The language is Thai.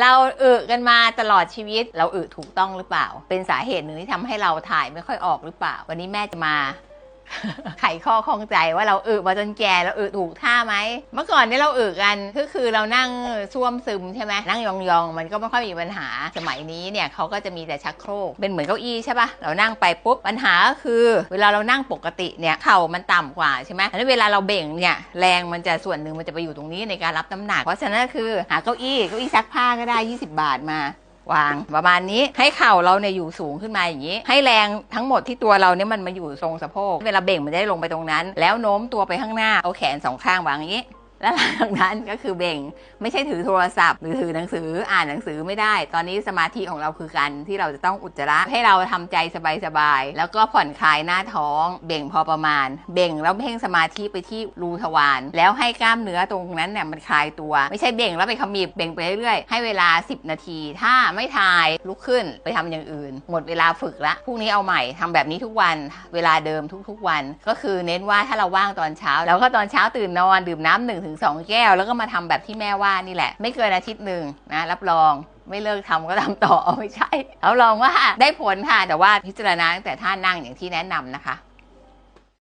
เราอึกันมาตลอดชีวิต เราอึถูกต้องหรือเปล่า เป็นสาเหตุหนึ่งที่ทำให้เราถ่ายไม่ค่อยออกหรือเปล่า วันนี้แม่จะมา ไขข้อข้องใจว่าเราอึมาจนแก่เราอึถูกท่าไหมเมื่อก่อนเนี่ยเราอึกันก็คือเรานั่งซ่วมซึมใช่ไหมนั่งยองๆ มันก็ไม่ค่อยมีปัญหาสมัยนี้เนี่ยเขาก็จะมีแต่ชักโครกเป็นเหมือนเก้าอี้ใช่ปะเรานั่งไปปุ๊บปัญหาก็คือ เวลาเรานั่งปกติเนี่ยเข่ามันต่ำกว่าใช่ไหมแล้วเวลาเราเบ่งเนี่ยแรงมันจะส่วนหนึ่งมันจะไปอยู่ตรงนี้ในการรับน้ำหนัก เพราะฉะนั้นคือหาเก้าอี้เก้าอี้ซักผ้าก็ได้ 20 บาทมา วางประมาณนี้ให้เข่าเราเนี่ยอยู่สูงขึ้นมาอย่างนี้ ให้แรงทั้งหมดที่ตัวเราเนี่ยมันมาอยู่ทรงสะโพกเวลาเบ่งมันจะได้ลงไปตรงนั้น แล้วโน้มตัวไปข้างหน้าเอาแขนสองข้างวางอย่างนี้ แล้วหลังจากนั้นก็คือเบ่งไม่ใช่ถือโทรศัพท์ หรือถือหนังสืออ่านหนังสือไม่ได้ ตอนนี้สมาธิของเราคือการที่เราจะต้องอุจจาระให้เราทำใจสบายๆแล้วก็ผ่อนคลายหน้าท้อง เบ่งพอประมาณ เบ่งแล้วเพ่งสมาธิไปที่รูทวารแล้วให้กล้ามเนื้อตรงนั้นเนี่ยมันคลายตัว ไม่ใช่เบ่งแล้วไปขมิบเบ่งไปเรื่อยๆให้เวลา 10 นาที ถ้าไม่ทายลุกขึ้นไปทำอย่างอื่น หมดเวลาฝึกละพรุ่งนี้เอาใหม่ทำแบบนี้ทุกวันเวลาเดิมทุกๆวัน ก็คือเน้นว่าถ้าเราว่างตอนเช้า แล้วก็ตอนเช้าตื่นนอนดื่มน้ำหนึ่งถึงสองแก้ว แล้วก็มาทำแบบที่แม่ว่านี่แหละ ไม่เกินอาทิตย์หนึ่งนะรับรองไม่เลิกทำก็ทำต่อไม่ใช่ เอาลองว่าได้ผลค่ะ แต่ว่าพิจารณาตั้งแต่ท่านั่งอย่างที่แนะนำนะคะ